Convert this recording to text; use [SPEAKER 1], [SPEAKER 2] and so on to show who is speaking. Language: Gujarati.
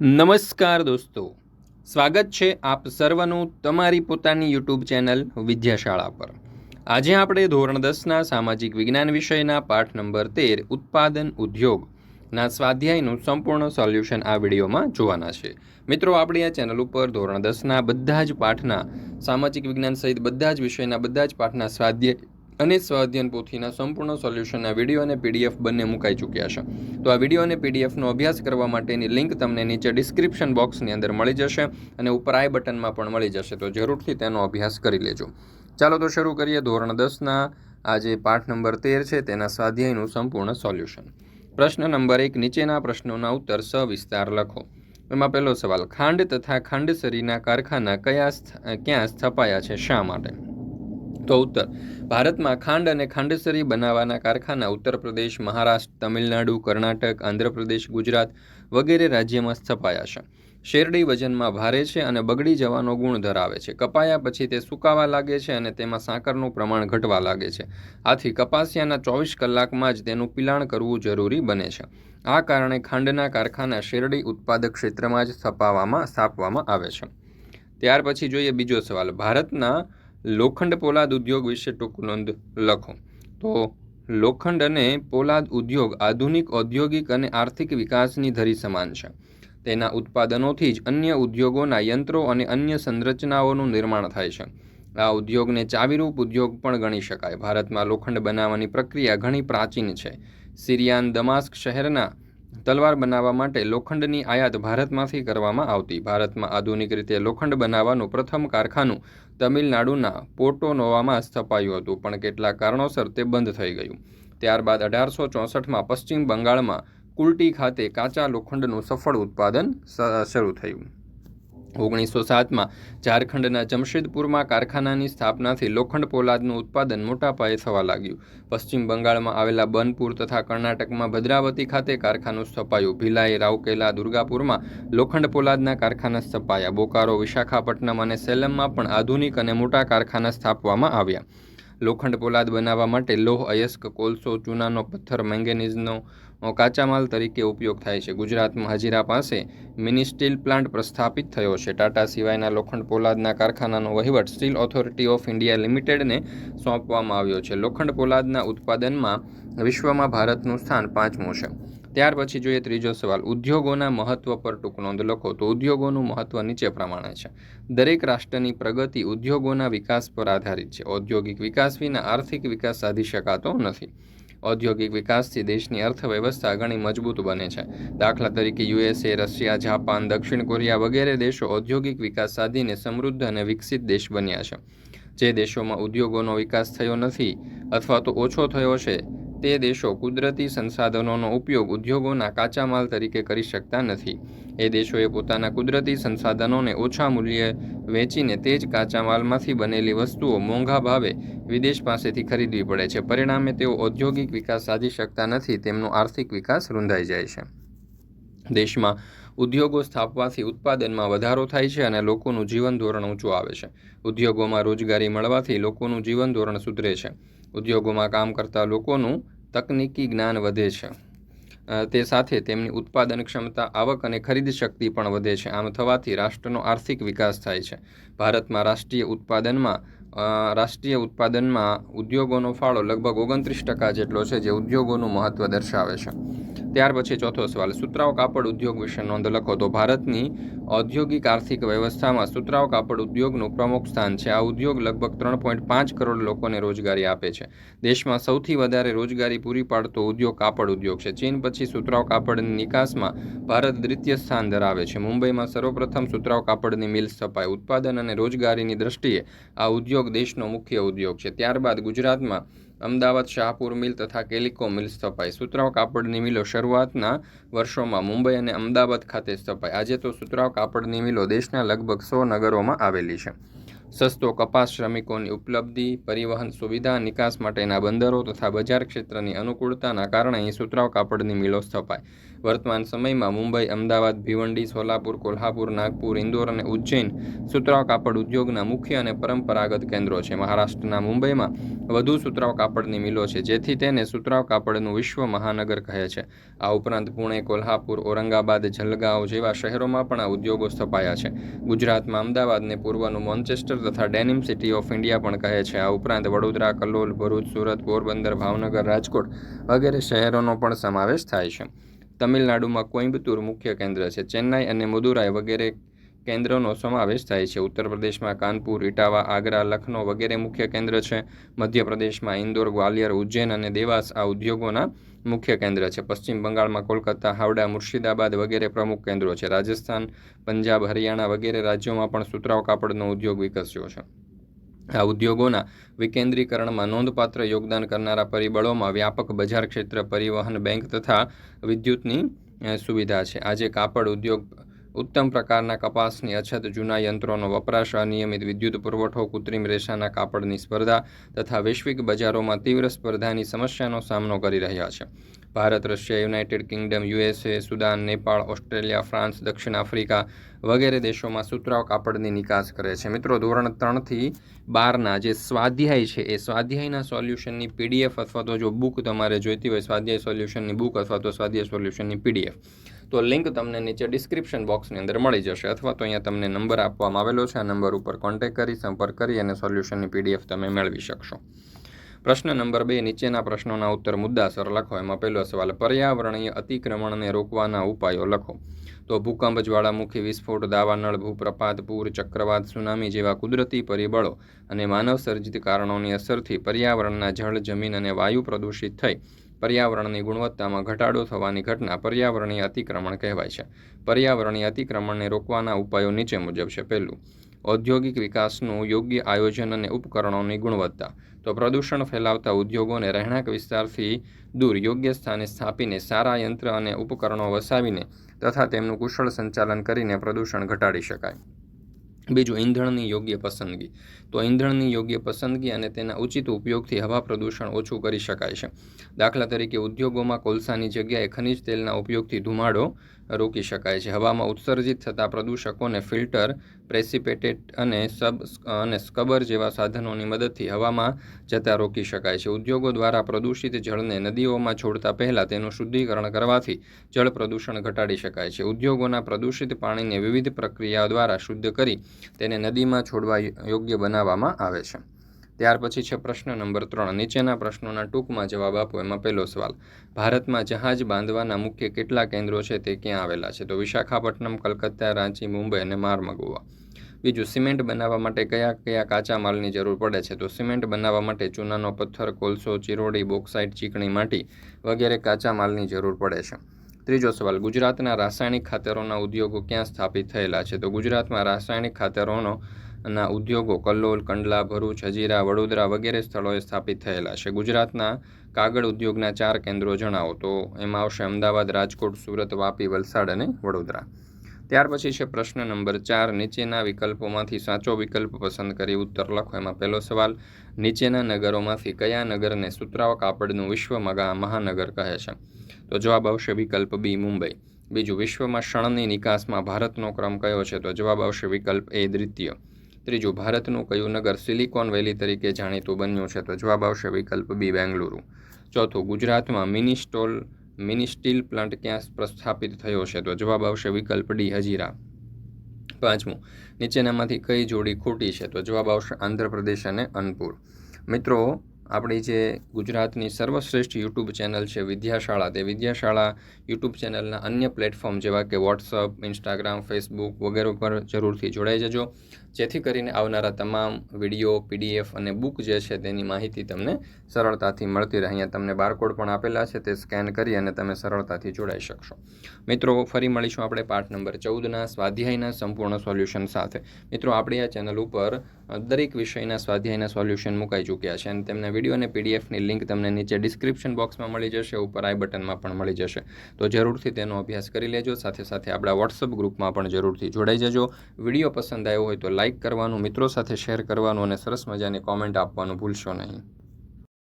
[SPEAKER 1] નમસ્કાર દોસ્તો. સ્વાગત છે આપ સર્વનું તમારી પોતાની યુટ્યુબ ચેનલ વિદ્યાશાળા પર. આજે આપણે ધોરણ દસના સામાજિક વિજ્ઞાન વિષયના પાઠ નંબર તેર, ઉત્પાદન ઉદ્યોગના સ્વાધ્યાયનું સંપૂર્ણ સોલ્યુશન આ વિડીયોમાં જોવાના છે. મિત્રો, આપણી આ ચેનલ ઉપર ધોરણ દસના બધા જ પાઠના, સામાજિક વિજ્ઞાન સહિત બધા જ વિષયના, બધા જ પાઠના સ્વાધ્યાય અને સ્વાધ્યન પોથીના સંપૂર્ણ સોલ્યુશનના વીડિયો અને પીડીએફ બંને મુકાઈ ચૂક્યા છે. તો આ વીડિયો અને પીડીએફનો અભ્યાસ કરવા માટેની લિંક તમને નીચે ડિસ્ક્રિપ્શન બોક્સની અંદર મળી જશે અને ઉપર આઈ બટનમાં પણ મળી જશે, તો જરૂરથી તેનો અભ્યાસ કરી લેજો. ચાલો તો શરૂ કરીએ ધોરણ દસના. આજે પાઠ નંબર તેર છે, તેના સ્વાધ્યાયનું સંપૂર્ણ સોલ્યુશન. પ્રશ્ન નંબર એક, નીચેના પ્રશ્નોના ઉત્તર સવિસ્તાર લખો. એમાં પહેલો સવાલ, ખાંડ તથા ખાંડસરીના કારખાના કયા ક્યાં સ્થપાયા છે, શા માટે? તો ઉત્તર. ભારતમાં ખાંડ અને ખાંડસરી બનાવવાના કારખાના ઉત્તર પ્રદેશ, મહારાષ્ટ્ર, તમિલનાડુ, કર્ણાટક, આંધ્રપ્રદેશ, ગુજરાત વગેરે રાજ્યમાં સ્થપાયા છે. શેરડી વજનમાં ભારે છે અને બગડી જવાનો ગુણ ધરાવે છે. કપાયા પછી તે સુકાવા લાગે છે અને તેમાં સાકરનું પ્રમાણ ઘટવા લાગે છે. આથી કપાસિયાના ચોવીસ કલાકમાં જ તેનું પિલાણ કરવું જરૂરી બને છે. આ કારણે ખાંડના કારખાના શેરડી ઉત્પાદક ક્ષેત્રમાં જ સ્થપાવવામાં સ્થાપવામાં આવે છે. ત્યાર પછી જોઈએ બીજો સવાલ. ભારતના લોખંડ પોલાદ ઉદ્યોગ વિશે ટૂંક નોંધ લખો. તો લોખંડ અને પોલાદ ઉદ્યોગ આધુનિક, ઔદ્યોગિક અને આર્થિક વિકાસની ધરી સમાન છે. તેના ઉત્પાદનોથી જ અન્ય ઉદ્યોગોના યંત્રો અને અન્ય સંરચનાઓનું નિર્માણ થાય છે. આ ઉદ્યોગને ચાવીરૂપ ઉદ્યોગ પણ ગણી શકાય. ભારતમાં લોખંડ બનાવવાની પ્રક્રિયા ઘણી પ્રાચીન છે. સિરિયાન, દમાસ્ક શહેરના તલવાર બનાવવા માટે લોખંડની આયાત ભારતમાંથી કરવામાં આવતી. ભારતમાં આધુનિક રીતે લોખંડ બનાવવાનું પ્રથમ કારખાનું તમિલનાડુના પોર્ટોનોવામાં સ્થપાયું હતું, પણ કેટલાક કારણોસર તે બંધ થઈ ગયું. ત્યારબાદ અઢારસો ચોસઠમાં પશ્ચિમ બંગાળમાં કુલટી ખાતે કાચા લોખંડનું સફળ ઉત્પાદન શરૂ થયું. ઓગણીસો સાતમાં ઝારખંડના જમશેદપુરમાં કારખાનાની સ્થાપનાથી લોખંડ પોલાદનું ઉત્પાદન મોટા પાયે થવા લાગ્યું. પશ્ચિમ બંગાળમાં આવેલા બનપુર તથા કર્ણાટકમાં ભદ્રાવતી ખાતે કારખાનું સ્થપાયું. ભિલાઈ રાઉકેલા દુર્ગાપુરમાં લોખંડ પોલાદના કારખાના સ્થપાયા. બોકારો, વિશાખાપટ્ટનમ અને સેલમમાં પણ આધુનિક અને મોટા કારખાના સ્થાપવામાં આવ્યા. લોખંડ પોલાદ બનાવવા માટે લોહ, અયસ્ક, કોલસો, ચૂનાનો પથ્થર, મેંગેનીઝનો કાચા માલ તરીકે ઉપયોગ થાય છે. ગુજરાતમાં હજીરા પાસે મિની સ્ટીલ પ્લાન્ટ પ્રસ્થાપિત થયો છે. ટાટા સિવાયના લોખંડ પોલાદના કારખાનાનો વહીવટ સ્ટીલ ઓથોરિટી ઓફ ઇન્ડિયા લિમિટેડને સોંપવામાં આવ્યો છે. લોખંડ પોલાદના ઉત્પાદનમાં વિશ્વમાં ભારતનું સ્થાન પાંચમું છે. ત્યાર પછી જોઈએ ત્રીજો સવાલ. ઉદ્યોગોના મહત્વ પર ટૂંક નોંધ લખો તો ઉદ્યોગોનું મહત્વ નીચે પ્રમાણે છે. દરેક રાષ્ટ્રની પ્રગતિ ઉદ્યોગોના વિકાસ પર આધારિત છે. ઔદ્યોગિક વિકાસ વિના આર્થિક વિકાસ સાધી શકાતો નથી. ઔદ્યોગિક વિકાસથી દેશની અર્થવ્યવસ્થા ઘણી મજબૂત બને છે. દાખલા તરીકે યુએસએ, રશિયા, જાપાન, દક્ષિણ કોરિયા વગેરે દેશો ઔદ્યોગિક વિકાસ સાધીને સમૃદ્ધ અને વિકસિત દેશ બન્યા છે. જે દેશોમાં ઉદ્યોગોનો વિકાસ થયો નથી અથવા તો ઓછો થયો છે તે દેશો કુદરતી સંસાધનોનો ઉપયોગ ઉદ્યોગોના કાચા માલ તરીકે કરી શકતા નથી. એ દેશોએ પોતાના કુદરતી સંસાધનોને ઓછા મૂલ્યે વેચીને તે જ કાચા માલમાંથી બનેલી વસ્તુઓ મોંઘા ભાવે વિદેશ પાસેથી ખરીદવી પડે છે. પરિણામે, તેઓ ઔદ્યોગિક વિકાસ સાધી શકતા નથી, તેમનો આર્થિક વિકાસ રૂંધાઈ જાય છે. દેશમાં ઉદ્યોગો સ્થાપવાથી ઉત્પાદનમાં વધારો થાય છે અને લોકોનું જીવન ધોરણ ઊંચું આવે છે. ઉદ્યોગોમાં રોજગારી મળવાથી લોકોનું જીવન ધોરણ સુધરે છે. ઉદ્યોગોમાં કામ કરતા લોકોનું તકનીકી જ્ઞાન વધે છે. તે સાથે તેમની ઉત્પાદન ક્ષમતા, આવક અને ખરીદ શક્તિ પણ વધે છે. આમ થવાથી રાષ્ટ્રનો આર્થિક વિકાસ થાય છે. ભારતમાં રાષ્ટ્રીય ઉત્પાદનમાં રાષ્ટ્રીય ઉત્પાદનમાં ઉદ્યોગોનો ફાળો લગભગ ઓગણત્રીસ ટકા જેટલો છે જે ઉદ્યોગોનું મહત્ત્વ દર્શાવે છે. ત્યાર પછી ચોથો સવાલ, સુતરાઉ કાપડ ઉદ્યોગ વિશે નોંધ લખો તો ભારતની ઔદ્યોગિક આર્થિક વ્યવસ્થામાં સુતરાવ કાપડ ઉદ્યોગનું પ્રમુખ સ્થાન છે. આ ઉદ્યોગ લગભગ ત્રણ પોઈન્ટ પાંચ કરોડ લોકોને રોજગારી આપે છે. દેશમાં સૌથી વધારે રોજગારી પૂરી પાડતો ઉદ્યોગ કાપડ ઉદ્યોગ છે. ચીન પછી સુતરાવ કાપડની નિકાસમાં ભારત દ્વિતીય સ્થાન ધરાવે છે. મુંબઈમાં સર્વપ્રથમ સુતરાવ કાપડની મિલ સ્થપાઈ ઉત્પાદન અને રોજગારીની દ્રષ્ટિએ આ ઉદ્યોગ દેશનો મુખ્ય ઉદ્યોગ છે. ત્યારબાદ ગુજરાતમાં અમદાવાદ, શાહપુર મિલ તથા કેલિકો મિલ સ્થપાઈ સુતરાવ કાપડની મિલો શરૂઆતના વર્ષોમાં મુંબઈ અને અમદાવાદ ખાતે સ્થપાઈ આજે તો સુતરાવ કાપડની મિલો દેશના લગભગ સો નગરોમાં આવેલી છે. સસ્તો કપાસ શ્રમિકોની ઉપલબ્ધિ, પરિવહન સુવિધા, નિકાસ માટેના બંદરો તથા બજાર ક્ષેત્રની અનુકૂળતાના કારણે અહીં સુતરાવ કાપડની મિલો સ્થપાય. વર્તમાન સમયમાં મુંબઈ, અમદાવાદ, ભિવંડી, સોલાપુર, કોલ્હાપુર, નાગપુર, ઇન્દોર અને ઉજ્જૈન સુતરાવ કાપડ ઉદ્યોગના મુખ્ય અને પરંપરાગત કેન્દ્રો છે. મહારાષ્ટ્રના મુંબઈમાં વધુ સુતરાવ કાપડની મિલો છે, જેથી તેને સુતરાવ કાપડનું વિશ્વ મહાનગર કહે છે. આ ઉપરાંત પુણે, કોલ્હાપુર, ઔરંગાબાદ જલગાંવ જેવા શહેરોમાં પણ આ ઉદ્યોગો સ્થપાયા છે. ગુજરાતમાં અમદાવાદને પૂર્વનું મોન્ચેસ્ટર તથા ડેનિમ સિટી ઓફ ઇન્ડિયા પણ કહે છે. આ ઉપરાંત વડોદરા, કલોલ, ભરૂચ, સુરત, પોરબંદર, ભાવનગર, રાજકોટ વગેરે શહેરોનો પણ સમાવેશ થાય છે. તમિલનાડુમાં કોઇમ્બતુર મુખ્ય કેન્દ્ર છે. ચેન્નાઈ અને મદુરાઈ વગેરે કેન્દ્રનો સમાવેશ થાય છે. ઉત્તર પ્રદેશમાં કાનપુર, ઇટાવા, આગ્રા, લખનૌ વગેરે મુખ્ય કેન્દ્ર છે. મધ્યપ્રદેશમાં ઇન્દોર, ગ્વાલિયર, ઉજ્જૈન અને દેવાસ આ ઉદ્યોગોના મુખ્ય કેન્દ્ર છે. પશ્ચિમ બંગાળમાં કોલકાતા, હાવડા, મુર્શિદાબાદ વગેરે પ્રમુખ કેન્દ્રો છે. રાજસ્થાન, પંજાબ, હરિયાણા વગેરે રાજ્યોમાં પણ સુતરાઉ કાપડનો ઉદ્યોગ વિકસ્યો છે. આ ઉદ્યોગોના વિકેન્દ્રીકરણમાં નોંધપાત્ર યોગદાન કરનારા પરિબળોમાં વ્યાપક બજાર ક્ષેત્ર, પરિવહન બેંક તથા વિદ્યુતની સુવિધા છે. આજે કાપડ ઉદ્યોગ ઉત્તમ પ્રકારના કપાસની અછત, જૂના યંત્રોનો વપરાશ, અનિયમિત વિદ્યુત પુરવઠો, કૃત્રિમ રેસાના કાપડની સ્પર્ધા તથા વૈશ્વિક બજારોમાં તીવ્ર સ્પર્ધાની સમસ્યાનો સામનો કરી રહ્યા છે. Bharat, Russia, United Kingdom, USA, Sudan, Nepal, Australia, France, દક્ષિણ આફ્રિકા વગેરે દેશોમાં સુતરાઉ કાપડની નિકાસ કરે છે. મિત્રો, ધોરણ ત્રણથી બારના જે સ્વાધ્યાય છે, એ સ્વાધ્યાયના સોલ્યુશનની પીડીએફ અથવા તો જો બુક તમારે જોઈતી હોય, સ્વાધ્યાય સોલ્યુશનની બુક અથવા તો સ્વાધ્યાય સોલ્યુશનની પીડીએફ. તો લિંક તમને નીચે ડિસ્ક્રિપ્શન બોક્સની અંદર મળી જશે અથવા તો અહીંયા તમને નંબર આપવામાં આવેલો છે. આ નંબર ઉપર કોન્ટેક્ટ કરી, સંપર્ક કરી અને સોલ્યુશનની પીડીએફ તમે મેળવી શકશો. પ્રશ્ન નંબર બે, નીચેના પ્રશ્નોના ઉત્તર મુદ્દાસર લખો. એમાં પહેલો સવાલ, પર્યાવરણીય અતિક્રમણને રોકવાના ઉપાયો લખો. તો ભૂકંપ, જ્વાળામુખી, વિસ્ફોટ દાવાનળ ભૂપ્રપાત, પૂર, ચક્રવાત સુનામી જેવા કુદરતી પરિબળો અને માનવ સર્જિત કારણોની અસરથી પર્યાવરણના જળ, જમીન અને વાયુ પ્રદૂષિત થઈ. પર્યાવરણની ગુણવત્તામાં ઘટાડો થવાની ઘટના પર્યાવરણીય અતિક્રમણ કહેવાય છે. પર્યાવરણીય અતિક્રમણને રોકવાના ઉપાયો નીચે મુજબ છે. પહેલું, ઔદ્યોગિક વિકાસનું યોગ્ય આયોજન અને ઉપકરણોની ગુણવત્તા. તો પ્રદૂષણ ફેલાવતા ઉદ્યોગોને રહેણાંક વિસ્તારથી દૂર યોગ્ય સ્થાને સ્થાપીને સારા યંત્ર અને ઉપકરણો વસાવીને તથા તેમનું કુશળ સંચાલન કરીને પ્રદૂષણ ઘટાડી શકાય. બીજું ઈંધણની યોગ્ય પસંદગી. તો ઈંધણની યોગ્ય પસંદગી અને તેના ઉચિત ઉપયોગથી હવા પ્રદૂષણ ઓછું કરી શકાય છે. દાખલા તરીકે ઉદ્યોગોમાં કોલસાની જગ્યાએ ખનિજ તેલના ઉપયોગથી ધુમાડો રોકી શકાય છે. હવામાં ઉત્સર્જિત થતા પ્રદૂષકોને ફિલ્ટર પ્રેસિપેટેટ અને સબ અને સ્કબર જેવા સાધનોની મદદથી હવામાં જતા રોકી શકાય છે. ઉદ્યોગો દ્વારા પ્રદૂષિત જળને નદીઓમાં છોડતા પહેલાં તેનું શુદ્ધિકરણ કરવાથી જળ પ્રદૂષણ ઘટાડી શકાય છે. ઉદ્યોગોના પ્રદૂષિત પાણીને વિવિધ પ્રક્રિયાઓ દ્વારા શુદ્ધ કરી તેને નદીમાં છોડવા યોગ્ય બનાવવામાં આવે છે. ત્યાર પછી છે પ્રશ્ન નંબર ત્રણ. નીચેના પ્રશ્નોના ટૂંકમાં જવાબ આપો, એમાં પહેલો સવાલ. ભારતમાં જહાજ બાંધવાના મુખ્ય કેટલા કેન્દ્રો છે તે ક્યાં આવેલા છે? તો વિશાખાપટ્ટનમ, કલકત્તા, રાંચી, મુંબઈ અને મારમગોવા બીજું, સિમેન્ટ બનાવવા માટે કયા કયા કાચા માલની જરૂર પડે છે? તો સિમેન્ટ બનાવવા માટે ચૂનાનો પથ્થર, કોલસો, ચિરોડી, બોક્સાઇટ, ચીકણી માટી વગેરે કાચા માલની જરૂર પડે છે. ત્રીજો સવાલ, ગુજરાતના રાસાયણિક ખાતરોના ઉદ્યોગો ક્યાં સ્થાપિત થયેલા છે? તો ગુજરાતમાં રાસાયણિક ખાતરોનો ના ઉદ્યોગો કલ્લોલ, કંડલા, ભરૂચ, હજીરા, વડોદરા વગેરે સ્થળોએ સ્થાપિત થયેલા છે. ગુજરાતના કાગળ ઉદ્યોગના ચાર કેન્દ્રો જણાવો તો એમાં આવશે અમદાવાદ, રાજકોટ, સુરત, વાપી, વલસાડ અને વડોદરા. ત્યાર પછી છે પ્રશ્ન નંબર ચાર. નીચેના વિકલ્પોમાંથી સાચો વિકલ્પ પસંદ કરી ઉત્તર લખો. એમાં પહેલો સવાલ, નીચેના નગરોમાંથી કયા નગરને સુતરાવ કાપડનું વિશ્વ મગા મહાનગર કહે છે? તો જવાબ આવશે વિકલ્પ બી, મુંબઈ. બીજું, વિશ્વમાં શણની નિકાસમાં ભારતનો ક્રમ કયો છે? તો જવાબ આવશે વિકલ્પ એ, દ્વિતીય. ત્રીજું, ભારતનું કયું નગર સિલિકોન વેલી તરીકે જાણીતું બન્યું છે? તો જવાબ આવશે વિકલ્પ બી, બેંગલુરુ. ચોથું, ગુજરાતમાં mini stall, mini steel plant ક્યાં પ્રસ્થાપિત થયો છે? તો જવાબ આવશે વિકલ્પ ડી, હજીરા. પાંચમું, નીચેનામાંથી કઈ જોડી ખોટી છે? તો જવાબ આવશે આંધ્રપ્રદેશ અને અનપુર. મિત્રો આપણી જે ગુજરાતની સર્વશ્રેષ્ઠ યુટ્યુબ ચેનલ છે વિદ્યાશાળા, તે વિદ્યાશાળા યુટ્યુબ ચેનલના અન્ય પ્લેટફોર્મ જેવા કે વોટ્સઅપ, ઇન્સ્ટાગ્રામ, ફેસબુક વગેરે પર જરૂરથી જોડાઈ જજો. જેથી કરીને આવનારા તમામ વીડિયો, પીડીએફ અને બુક જે છે તેની માહિતી તમને સરળતાથી મળતી રહે. અહીંયા તમને બારકોડ પણ આપેલા છે, તે સ્કેન કરી અને તમે સરળતાથી જોડાઈ શકશો. મિત્રો, ફરી મળીશું આપણે પાઠ નંબર ચૌદના સ્વાધ્યાયના સંપૂર્ણ સોલ્યુશન સાથે. મિત્રો, આપણી આ ચેનલ ઉપર દરેક વિષયના સ્વાધ્યાયના સોલ્યુશન મુકાઈ ચૂક્યા છે અને તેમના વીડિયો અને પીડીએફની લિંક તમને નીચે ડિસ્ક્રિપ્શન બોક્સમાં મળી જશે, ઉપર આઈ બટનમાં પણ મળી જશે. તો જરૂરથી તેનો અભ્યાસ કરી લેજો, સાથે સાથે આપણા વોટ્સઅપ ગ્રુપમાં પણ જરૂરથી જોડાઈ જજો. વીડિયો પસંદ આવ્યો હોય તો લાઇક કરવાનું, મિત્રો સાથે શેર કરવાનું અને સરસ મજાની કોમેન્ટ આપવાનું ભૂલશો નહીં.